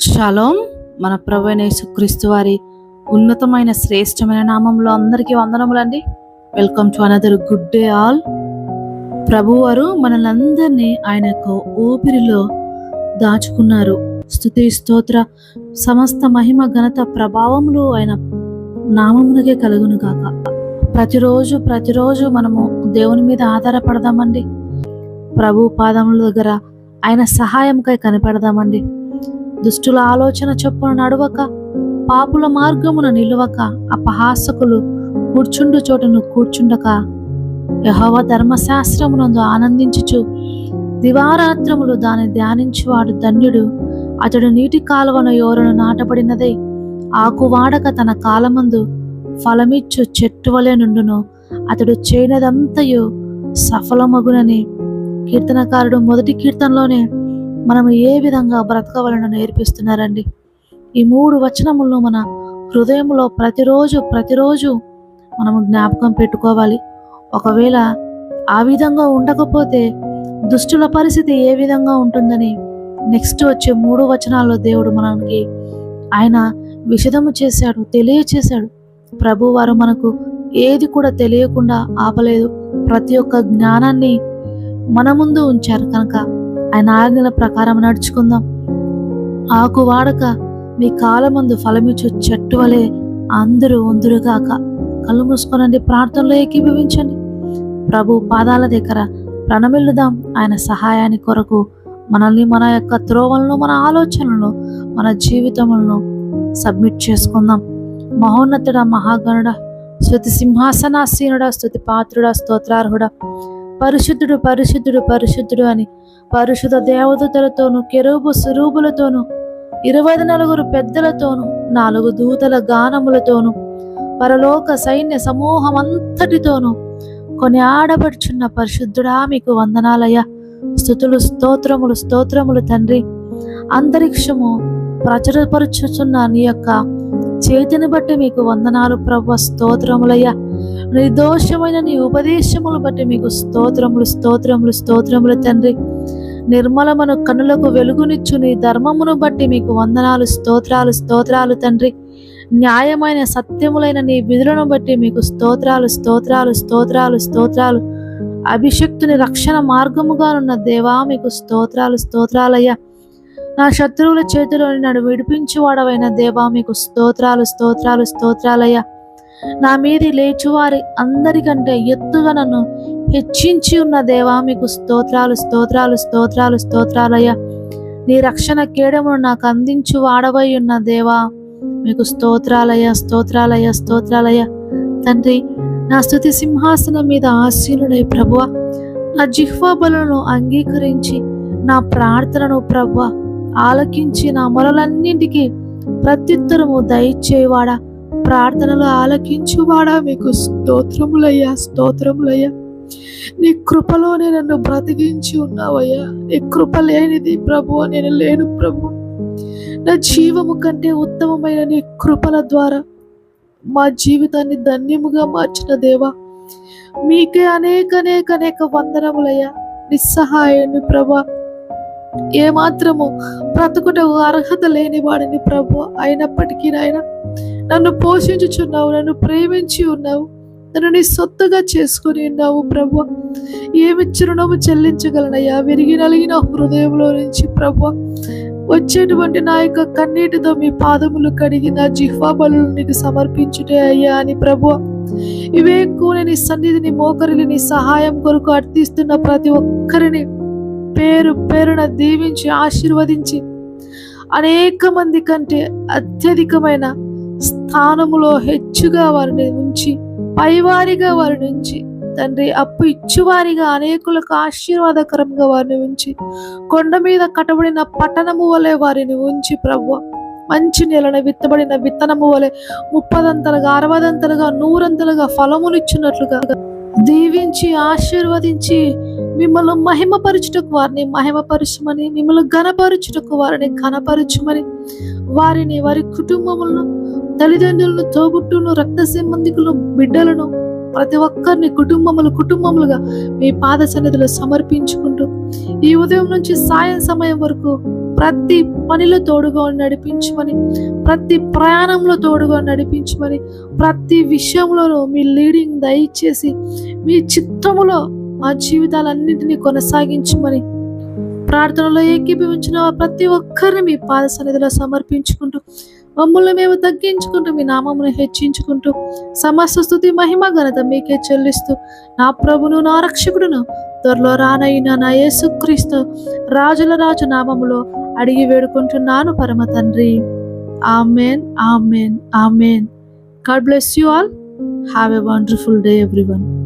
Shalom. మన ప్రభు అయిన వారి ఉన్నతమైన శ్రేష్టమైన నామంలో అందరికీ వందనములండి. Welcome to another good day all ప్రభువారు మనలందరినీ ఆయన యొక్క ఊపిరిలో దాచుకున్నారు. స్థుతి స్తోత్ర సమస్త మహిమ ఘనత ప్రభావములు ఆయన నామమునకే కలుగును కాక ప్రతిరోజు ప్రతిరోజు మనము దేవుని మీద ఆధారపడదామండి. ప్రభు పాదముల దగ్గర ఆయన సహాయంకై కనిపెడదామండి. దుష్టుల ఆలోచన చొప్పున నడవక పాపుల మార్గమున నిలువక అపహాసకులు కూర్చుండు చోటును కూర్చుండక యహోవ ధర్మశాస్త్రమునందు ఆనందించుచు దివారాత్రములు దాన్ని ధ్యానించువాడు ధన్యుడు. అతడు నీటి కాలువన యోరను నాటబడినదే ఆకువాడక తన కాలమందు ఫలమిచ్చు చెట్టు వలె నుండును. అతడు చేయనదంతయు సఫలమగునని కీర్తనకారుడు మొదటి కీర్తనలోనే మనం ఏ విధంగా బ్రతకవలను నేర్పిస్తున్నారండి. ఈ మూడు వచనములను మన హృదయంలో ప్రతిరోజు ప్రతిరోజు మనము జ్ఞాపకం పెట్టుకోవాలి. ఒకవేళ ఆ విధంగా ఉండకపోతే దుష్టుల పరిస్థితి ఏ విధంగా ఉంటుందని నెక్స్ట్ వచ్చే మూడు వచనాల్లో దేవుడు మనకి ఆయన విషదము చేశాడు తెలియచేశాడు. ప్రభు వారు మనకు ఏది కూడా తెలియకుండా ఆపలేదు. ప్రతి ఒక్క జ్ఞానాన్ని మన ముందు ఉంచారు కనుక ఆయన ఆజ్ఞల ప్రకారం నడుచుకుందాం. ఆకు వాడక మీ కాలమందు ఫలమిచ్చు చెట్టు వలె అందరూ ఉందురుగాక. కళ్ళు మూసుకోనండి ప్రార్థనలో ఏకీభవించండి. ప్రభు పాదాల దగ్గర ప్రణమిల్లుదాం. ఆయన సహాయాన్ని కొరకు మనల్ని మన యొక్క త్రోవలను మన ఆలోచనలను మన జీవితములను సబ్మిట్ చేసుకుందాం. మహోన్నతుడ మహాగణుడ స్థుతి సింహాసనాసీనుడ స్థుతి పాత్రుడ స్తోత్రార్హుడ. పరిశుద్ధుడు పరిశుద్ధుడు పరిశుద్ధుడు అని పరిశుద్ధ దేవదూతలతోనూ కెరూబు సురూబులతోనూ ఇరవై నలుగురు పెద్దలతోనూ నాలుగు దూతల గానములతోనూ పరలోక సైన్య సమూహమంతటితోనూ కొని ఆడబడుచున్న పరిశుద్ధుడా మీకు వందనాలయ్య. స్థుతులు స్తోత్రములు స్తోత్రములు తండ్రి. అంతరిక్షము ప్రచురపరుచుచున్న నీ యొక్క చేతిని బట్టి మీకు వందనాలు ప్రభు స్తోత్రములయ్యా. నిర్దోషమైన నీ ఉపదేశములు బట్టి మీకు స్తోత్రములు స్తోత్రములు స్తోత్రములు తండ్రి. నిర్మలమను కనులకు వెలుగునిచ్చు నీ ధర్మమును బట్టి మీకు వందనాలు స్తోత్రాలు స్తోత్రాలు తండ్రి. న్యాయమైన సత్యములైన నీ విధులను బట్టి మీకు స్తోత్రాలు స్తోత్రాలు స్తోత్రాలు స్తోత్రాలు. అభిషక్తుని రక్షణ మార్గముగానున్న దేవా మీకు స్తోత్రాలు స్తోత్రాలయ్యా. నా శత్రువుల చేతిలో నన్ను విడిపించువాడవైన దేవా మీకు స్తోత్రాలు స్తోత్రాలు స్తోత్రాలయ్యా. నా మీది లేచువారి అందరికంటే ఎత్తుగా నన్ను హెచ్చించి ఉన్న దేవా మీకు స్తోత్రాలు స్తోత్రాలు స్తోత్రాలు స్తోత్రాలయ్యా. నీ రక్షణ కేడమును నాకు అందించు వాడవై ఉన్న దేవా మీకు స్తోత్రాలయ్యా స్తోత్రాలయ్యా స్తోత్రాలయ్యా. తండ్రి నా స్థుతి సింహాసనం మీద ఆశీనుడై ప్రభువ. నా జిహ్వబలను అంగీకరించి నా ప్రార్థనను ప్రభువ ఆలకించి నా మొరలన్నింటికి ప్రత్యుత్తరము దయచేవాడా ప్రార్థనలు ఆలకించువాడా? మీకు స్తోత్రములయ్యా స్తోత్రములయ్యా. నీ కృపలోనే నన్ను బ్రతికించి ఉన్నావయ్యా. నీ కృప లేనిది ప్రభు నేను లేను ప్రభు. నా జీవము కంటే ఉత్తమమైన నీ కృపల ద్వారా మా జీవితాన్ని ధన్యముగా మార్చిన దేవా. మీకే అనేక అనేక అనేక వందనములయ్యా. నిస్సహాయాన్ని ప్రభా. ఏమాత్రము బ్రతుకుట అర్హత లేని వాడిని ప్రభు అయినప్పటికీ నాయన నన్ను పోషించుచున్నావు నన్ను ప్రేమించి ఉన్నావు నన్ను నీ సొత్తుగా చేసుకుని ఉన్నావు ప్రభు ఏమి చిరునవ్వు చెల్లించగలనయ్యా? విరిగి నలిగిన హృదయంలో నుంచి ప్రభు వచ్చేటువంటి నా యొక్క కన్నీటితో మీ పాదములు కడిగి నా జిహ్వా బలు నీకు సమర్పించుటే అయ్యా అని ప్రభు ఇవే ఎక్కువ నీ సన్నిధిని మోకరిని నీ సహాయం కొరకు అర్థిస్తున్న ప్రతి ఒక్కరిని పేరు పేరున దీవించి ఆశీర్వదించి అనేక మంది కంటే అత్యధికమైన స్థానములో హెచ్చుగా వారిని ఉంచి పైవారిగా వారిని ఉంచి తండ్రి అప్పు ఇచ్చువారిగా అనేకులకు ఆశీర్వాదకరంగా వారిని ఉంచి కొండ మీద కట్టబడిన పట్టణము వలె వారిని ఉంచి ప్రభు మంచి నెలన విత్తబడిన విత్తనము వలె ముప్పదంతలుగా అరవదంతలుగా నూరంతలుగా ఫలమునిచ్చినట్లుగా. దీవించి ఆశీర్వదించి మిమ్మల్ని మహిమపరచుటకు వారిని మహిమపరచమని మిమ్మల్ని ఘనపరచుటకు వారిని ఘనపరచమని వారిని వారి కుటుంబములను తల్లిదండ్రులను తోబుట్టును రక్త సంబంధికులు బిడ్డలను ప్రతి ఒక్కరిని కుటుంబములు కుటుంబములుగా మీ పాద సన్నిధిలో సమర్పించుకుంటూ ఈ ఉదయం నుంచి సాయం సమయం వరకు ప్రతి పనిలో తోడుగా నడిపించమని ప్రతి ప్రయాణంలో తోడుగా నడిపించమని ప్రతి విషయంలోనూ మీ లీడింగ్ దయచేసి మీ చిత్తములో మా జీవితాలన్నింటినీ కొనసాగించమని ప్రార్థనలో ఏకీభవించిన ప్రతి ఒక్కరిని మీ పాద సన్నిధిలో సమర్పించుకుంటూ మమ్మల్ని మేము తగ్గించుకుంటూ మీ నామమును హెచ్చించుకుంటూ సమస్త స్థుతి మహిమ ఘనత మీకే చెల్లిస్తూ నా ప్రభును నా రక్షకుడును త్వరలో రానైన నా యేసుక్రీస్తు రాజుల రాజు నామములో అడిగి వేడుకుంటున్నాను పరమ తండ్రి. Amen amen amen. God bless you all. Have a wonderful day everyone.